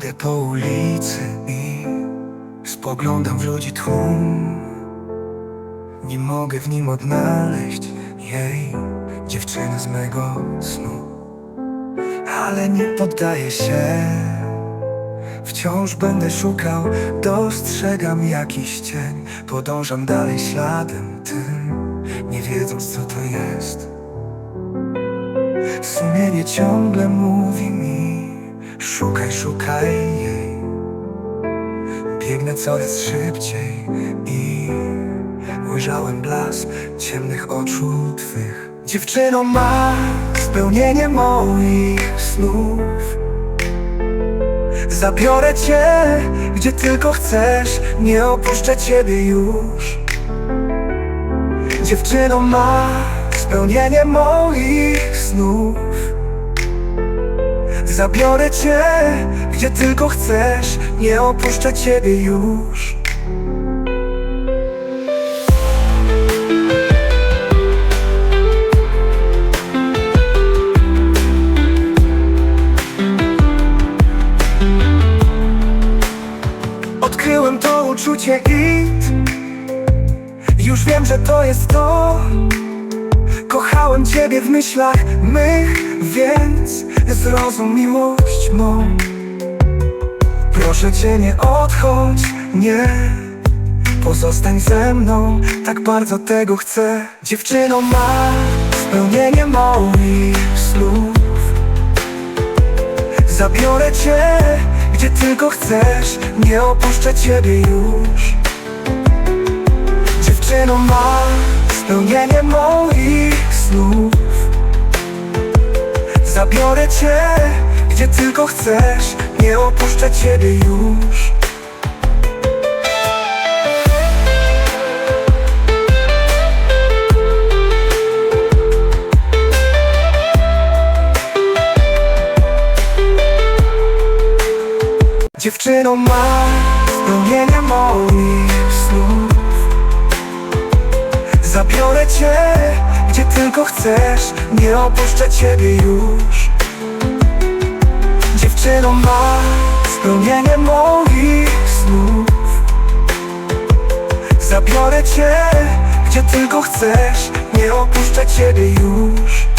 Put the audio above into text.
po ulicy i spoglądam w ludzi tłum. Nie mogę w nim odnaleźć jej dziewczyny z mego snu. Ale nie poddaję się. Wciąż będę szukał, dostrzegam jakiś cień. Podążam dalej śladem tym, nie wiedząc co to jest. Sumienie ciągle mówi mi Szukaj, szukaj jej. Biegnę coraz szybciej i Ujrzałem blask ciemnych oczu twych. Dziewczyno ma spełnienie moich snów. Zabiorę cię, gdzie tylko chcesz. Nie opuszczę ciebie już. Dziewczyno ma spełnienie moich snów Zabiorę cię, gdzie tylko chcesz. Nie opuszczę ciebie już. Odkryłem to uczucie i Już wiem, że to jest to. Kochałem Ciebie w myślach mych, więc zrozum miłość mą. Proszę Cię nie odchodź, nie. Pozostań ze mną, tak bardzo tego chcę. Dziewczyno ma spełnienie moich snów. Zabiorę Cię, gdzie tylko chcesz. Nie opuszczę Ciebie już. Dziewczyno ma spełnienie moich snów Zabiorę Cię, gdzie tylko chcesz. Nie opuszczę Ciebie już. Dziewczyno ma spełnienie moich snów. Zabiorę Cię, tylko chcesz Nie opuszczę Ciebie już. Dziewczyno ma spełnienie moich snów. Zabiorę Cię, gdzie tylko chcesz Nie opuszczę Ciebie już